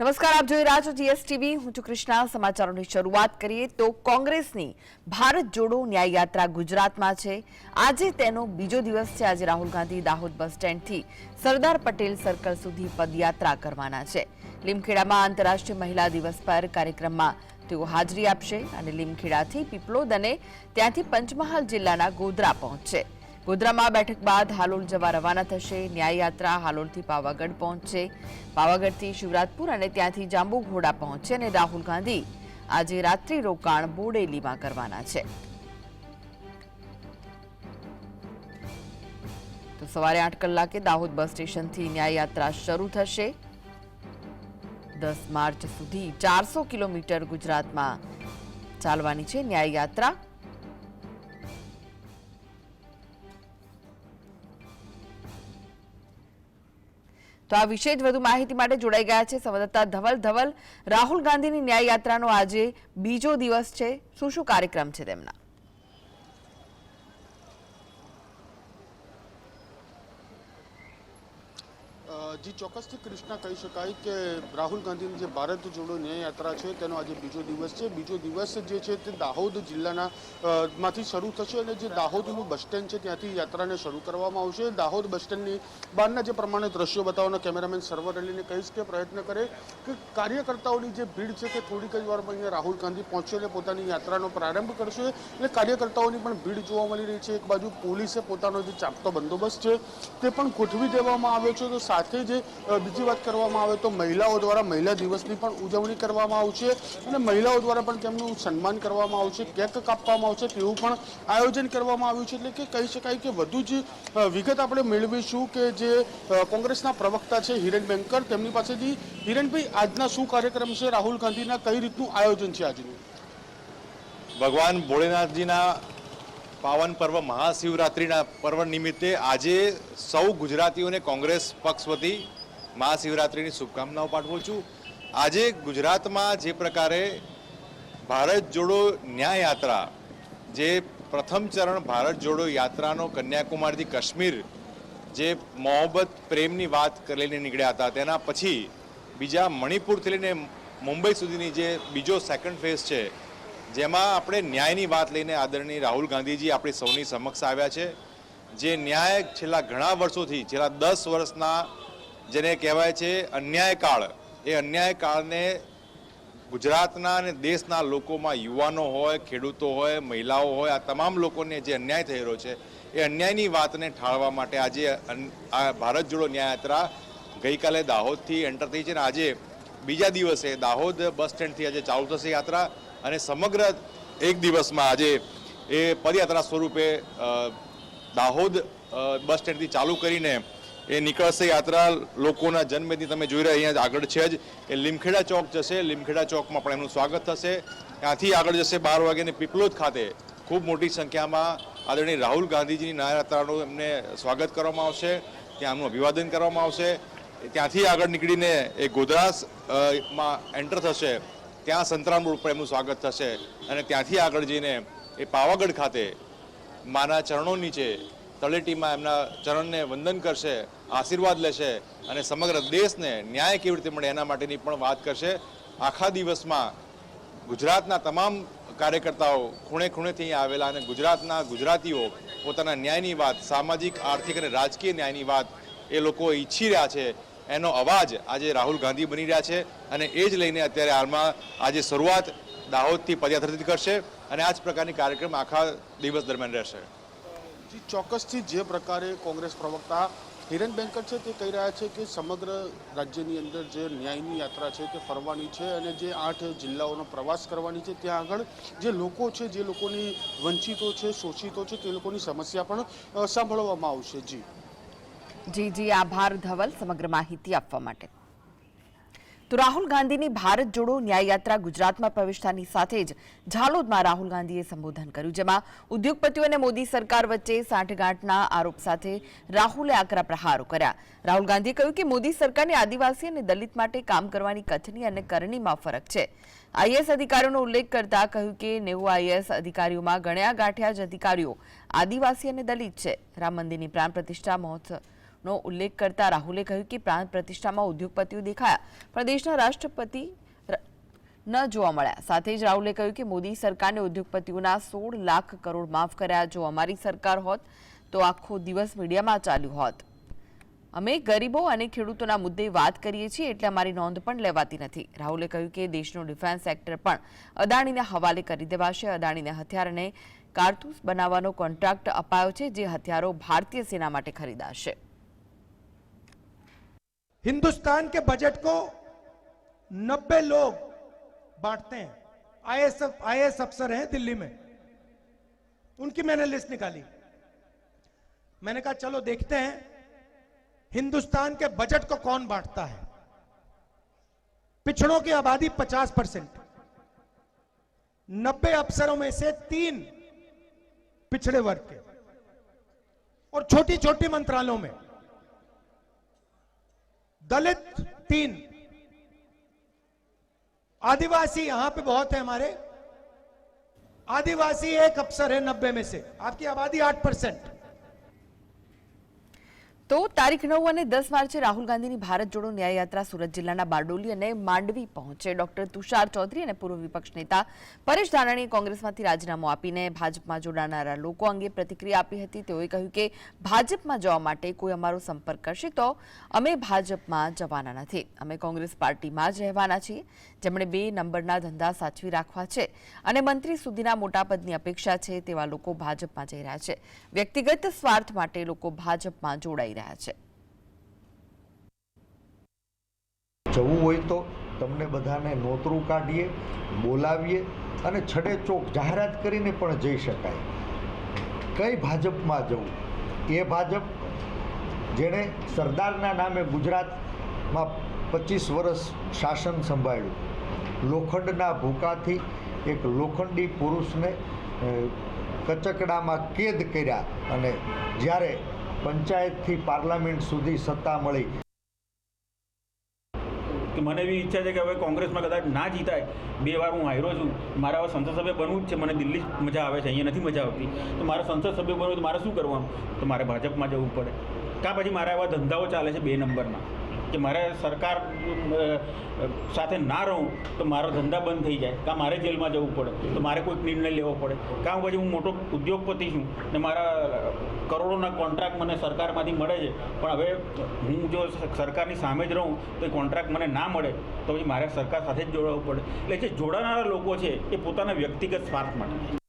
નમસ્કાર, આપ જોઈ રહ્યા છો જીએસટીવી હું છું કૃષ્ણા. સમાચારોની શરૂઆત કરીએ તો કોંગ્રેસની ભારત જોડો ન્યાય યાત્રા ગુજરાતમાં છે. આજે તેનો બીજો દિવસ છે. આજે રાહુલ ગાંધી દાહોદ બસ સ્ટેન્ડથી સરદાર પટેલ સર્કલ સુધી પદયાત્રા કરવાના છે. લીમખેડામાં આંતરરાષ્ટ્રીય મહિલા દિવસ પર કાર્યક્રમમાં તેઓ હાજરી આપશે અને લીમખેડાથી પીપલોદ અને ત્યાંથી પંચમહાલ જિલ્લાના ગોધરા પહોંચશે. ગોધરામાં બેઠક બાદ હાલોલ જવા રવાના થશે. ન્યાય યાત્રા હાલોલથી પાવાગઢ પહોંચશે. પાવાગઢથી શિવરાજપુર અને ત્યાંથી જાંબુઘોડા પહોંચશે અને રાહુલ ગાંધી આજે રાત્રિ રોકાણ બોડેલીમાં કરવાના છે. તો સવારે આઠ કલાકે દાહોદ બસ સ્ટેશનથી ન્યાય યાત્રા શરૂ થશે. દસ માર્ચ સુધી ચારસો કિલોમીટર ગુજરાતમાં ચાલવાની છે ન્યાય તો આ વિશે જ વધુ માહિતી માટે જોડાઈ ગયા છે સંવાદદાતા ધવલ. ધવલ, રાહુલ ગાંધીની ન્યાય યાત્રાનો આજે બીજો દિવસ છે. શું શું કાર્યક્રમ છે તેમના? જી, ચોક્કસથી કૃષ્ણા કહી શકાય કે રાહુલ ગાંધીની જે ભારત જોડો ન્યાય યાત્રા છે, તેનો આજે બીજો દિવસ છે. બીજો દિવસ જે છે તે દાહોદ જિલ્લાના માંથી શરૂ થશે અને જે દાહોદનું બસ સ્ટેન્ડ છે ત્યાંથી યાત્રાને શરૂ કરવામાં આવશે. દાહોદ બસ સ્ટેન્ડની બહારના જે પ્રમાણે દ્રશ્યો બતાવવાના કેમેરામેન સર્વર અલીને કહીશ કે પ્રયત્ન કરે કે કાર્યકર્તાઓની જે ભીડ છે તે થોડીક જ વારમાં અહીંયા રાહુલ ગાંધી પહોંચશે અને પોતાની યાત્રાનો પ્રારંભ કરશે. અને કાર્યકર્તાઓની પણ ભીડ જોવા મળી રહી છે. એક બાજુ પોલીસે પોતાનો જે ચાપતો બંદોબસ્ત છે તે પણ ગોઠવી દેવામાં આવ્યો છે. તો સાથે જે બીજી વાત કરવામાં આવે તો મહિલાઓ દ્વારા મહિલા દિવસની પણ ઉજવણી કરવામાં આવશે અને મહિલાઓ દ્વારા પણ તેમનું સન્માન કરવામાં આવશે, કેક કાપવામાં આવશે તેવું પણ આયોજન કરવામાં આવ્યું છે. એટલે કે કહી શકાય કે વધુ જ વિગત આપણે મેળવીશું કે જે કોંગ્રેસના પ્રવક્તા છે હિરેન બેંકર તેમની પાસેથી, હિરેનભાઈ, આજના શું કાર્યક્રમ છે? રાહુલ ગાંધીના કઈ રીતનું આયોજન છે આજનું? ભગવાન ભોળેનાથજીના પાવન પર્વ મહાશિવરાત્રિના પર્વ નિમિત્તે આજે સૌ ગુજરાતીઓને કોંગ્રેસ પક્ષ વતી મહાશિવરાત્રિની શુભકામનાઓ પાઠવું છું. આજે ગુજરાતમાં જે પ્રકારે ભારત જોડો ન્યાય યાત્રા, જે પ્રથમ ચરણ ભારત જોડો યાત્રાનો કન્યાકુમારીથી કાશ્મીર જે મોહબ્બત પ્રેમની વાત લઈને નીકળ્યા હતા, તેના પછી બીજા મણિપુરથી લઈને મુંબઈ સુધીની જે બીજો સેકન્ડ ફેઝ છે જેમાં આપણે ન્યાયની વાત લઈને આદરણીય રાહુલ ગાંધીજી આપણી સૌની સમક્ષ આવ્યા છે. જે ન્યાય છેલ્લા ઘણા વર્ષોથી, છેલ્લા દસ વર્ષના જેને કહેવાય છે અન્યાયકાળ એ અન્યાયકાળને ગુજરાતના અને દેશના લોકોમાં યુવાનો હોય, ખેડૂતો હોય, મહિલાઓ હોય, આ તમામ લોકોને જે અન્યાય થઈ રહ્યો છે, એ અન્યાયની વાતને ઠાળવા માટે આજે આ ભારત જોડો ન્યાય યાત્રા ગઈકાલે દાહોદથી એન્ટર થઈ છે અને આજે બીજા દિવસે દાહોદ બસ સ્ટેન્ડથી આજે ચાલુ થશે યાત્રા. અને સમગ્ર એક દિવસમાં આજે એ પદયાત્રા સ્વરૂપે દાહોદ બસ સ્ટેન્ડથી ચાલુ કરીને એ નીકળશે યાત્રા. લોકોના જન્મેથી તમે જોઈ રહ્યા અહીંયા આગળ છે જ. એ લીમખેડા ચોક જશે. લીમખેડા ચોકમાં પણ એમનું સ્વાગત થશે. ત્યાંથી આગળ જશે બાર વાગ્યાને પીપલોદ ખાતે. ખૂબ મોટી સંખ્યામાં આદરણીય રાહુલ ગાંધીજીની નાયાત્રાનું એમને સ્વાગત કરવામાં આવશે. ત્યાં એમનું અભિવાદન કરવામાં આવશે. ત્યાંથી આગળ નીકળીને એ ગોધરાસમાં એન્ટર થશે. ત્યાં સંતરામ રોડ પર એમનું સ્વાગત થશે અને ત્યાંથી આગળ જઈને એ પાવાગઢ ખાતે માના ચરણો નીચે તળેટીમાં એમના ચરણને વંદન કરશે, આશીર્વાદ લેશે અને સમગ્ર દેશને ન્યાય કેવી રીતે મળે એના માટેની પણ વાત કરશે. આખા દિવસમાં ગુજરાતના તમામ કાર્યકર્તાઓ ખૂણે ખૂણેથી આવેલા અને ગુજરાતના ગુજરાતીઓ પોતાના ન્યાયની વાત, સામાજિક, આર્થિક અને રાજકીય ન્યાયની વાત એ લોકો ઈચ્છી રહ્યા છે. એનો અવાજ આજે રાહુલ ગાંધી બની રહ્યા છે અને એ જ લઈને અત્યારે હાલમાં આજે શરૂઆત દાહોદથી પદયાત્રાથી કરશે અને આ જ પ્રકારની કાર્યક્રમ આખા દિવસ દરમિયાન રહેશે. જી, ચોક્કસથી જે પ્રકારે કોંગ્રેસ પ્રવક્તા હિરેન બેંકર છે તે કહી રહ્યા છે કે સમગ્ર રાજ્યની અંદર જે ન્યાયની યાત્રા છે તે ફરવાની છે અને જે આઠ જિલ્લાઓનો પ્રવાસ કરવાની છે, ત્યાં આગળ જે લોકો છે, જે લોકોની વંચિતો છે, શોષિતો છે, તે લોકોની સમસ્યા પણ સાંભળવામાં આવશે. જી. જી જી, આભાર ધવલ સમગ્ર માહિતી આપવા માટે. તો રાહુલ ગાંધીની ભારત જોડો ન્યાયયાત્રા ગુજરાતમાં પ્રવેશતાની સાથે જ ઝાલોદમાં રાહુલ ગાંધીએ સંબોધન કર્યું, જેમાં ઉદ્યોગપતિઓ અને મોદી સરકાર વચ્ચે સાંઠગાંઠના આરોપ સાથે રાહુલે આકરા પ્રહારો કર્યા. રાહુલ ગાંધીએ કહ્યું કે મોદી સરકારની આદિવાસી અને દલિત માટે કામ કરવાની કથની અને કરણીમાં ફરક છે. આઈએસ અધિકારીઓનો ઉલ્લેખ કરતા કહ્યું કે નેવું આઈએસ અધિકારીઓમાં ગણ્યા ગાંઠ્યા જ અધિકારીઓ આદિવાસી અને દલિત છે. રામ મંદિરની પ્રાણ પ્રતિષ્ઠા મહોત્સવ નો ઉલ્લેખ કરતા રાહુલે કહ્યું કે પ્રાંત પ્રતિષ્ઠામાં ઉદ્યોગપતિઓ દેખાયા. પણ દેશના રાષ્ટ્રપતિ ન જોવા મળ્યા. સાથે જ રાહુલે કહ્યું કે મોદી સરકારને ઉદ્યોગપતિઓના સોળ લાખ કરોડ માફ કર્યા. જો અમારી સરકાર હોત, તો આખો દિવસ મીડિયામાં ચાલ્યું હોત. અમે ગરીબો અને ખેડૂતોના મુદ્દે વાત કરીએ છીએ એટલે અમારી નોંધ પણ લેવાતી નથી. રાહુલે કહ્યું કે દેશનું ડિફેન્સ સેક્ટર પણ અદાણીને હવાલે કરી દેવાશે. અદાણીને હથિયાર અને કારતૂસ બનાવવાનો કોન્ટ્રાક્ટ અપાયો છે, જે હથિયારો ભારતીય સેના માટે ખરીદાશે. हिंदुस्तान के बजट को 90 लोग बांटते हैं। आईएएस आईएएस अफसर हैं दिल्ली में। उनकी मैंने लिस्ट निकाली। मैंने कहा, चलो देखते हैं, हिंदुस्तान के बजट को कौन बांटता है? पिछड़ों की आबादी 50 परसेंट। नब्बे अफसरों में से तीन पिछड़े वर्ग के। और छोटी छोटी मंत्रालयों में। दलित तीन। आदिवासी यहाँ पे बहुत है हमारे। आदिवासी एक अफसर है नब्बे में से। आपकी आबादी आठ परसेंट। તો તારીખ નવ અને દસ માર્ચે રાહુલ ગાંધીની ભારત જોડો ન્યાયયાત્રા સુરત જિલ્લાના બારડોલી અને માંડવી પહોંચે. ડોક્ટર તુષાર ચૌધરી અને પૂર્વ વિપક્ષ નેતા પરેશ ધાનાણીએ કોંગ્રેસમાંથી રાજીનામું આપીને ભાજપમાં જોડાનારા લોકો અંગે પ્રતિક્રિયા આપી હતી. તેઓએ કહ્યું કે ભાજપમાં જવા માટે કોઈ અમારો સંપર્ક કરશે તો અમે ભાજપમાં જવાના નથી. અમે કોંગ્રેસ પાર્ટીમાં જ રહેવાના છીએ. જેમણે બે નંબરના ધંધા સાચવી રાખવા છે અને મંત્રી સુધીના મોટા પદની અપેક્ષા છે તેવા લોકો ભાજપમાં જઈ રહ્યા છે. વ્યક્તિગત સ્વાર્થ માટે લોકો ભાજપમાં જોડાઈ રહ્યા છે. જવું હોય તો તમને બધાને નોતરું કાઢીએ, બોલાવીએ અને છડે ચોક જાહેરાત કરીને પણ જઈ શકાય. કઈ ભાજપમાં જવું? એ ભાજપ, જેણે સરદારના નામે ગુજરાતમાં પચીસ વર્ષ શાસન સંભાળ્યું. લોખંડના ભૂકાથી એક લોખંડી પુરુષને કચકડામાં કેદ કર્યા અને જ્યારે પંચાયતથી પાર્લામેન્ટ સુધી સત્તા મળી. કે મને એવી ઈચ્છા છે કે હવે કોંગ્રેસમાં કદાચ ના જીતાય. બે વાર હું હાર્યો છું. મારે હવે સંસદ સભ્ય બનવું જ છે. મને દિલ્હી મજા આવે છે. અહીંયા નથી મજા આવતી. તો મારે સંસદ સભ્ય બનવું તો મારે શું કરવાનું? તો મારે ભાજપમાં જવું પડે. કાં પછી મારા એવા ધંધાઓ ચાલે છે બે નંબરના કે મારે સરકાર સાથે ના રહું, તો મારો ધંધા બંધ થઈ જાય. કાં મારે જેલમાં જવું પડે, તો મારે કોઈક નિર્ણય લેવો પડે. કાં પછી હું મોટો ઉદ્યોગપતિ છું ને મારા કરોડોના કોન્ટ્રાક્ટ મને સરકારમાંથી મળે છે. પણ હવે હું જો સરકારની સામે જ રહું, તો એ કોન્ટ્રાક્ટ મને ના મળે, તો પછી મારે સરકાર સાથે જ જોડાવવું પડે. એટલે જે જોડાનારા લોકો છે, એ પોતાના વ્યક્તિગત સ્વાર્થ માટે.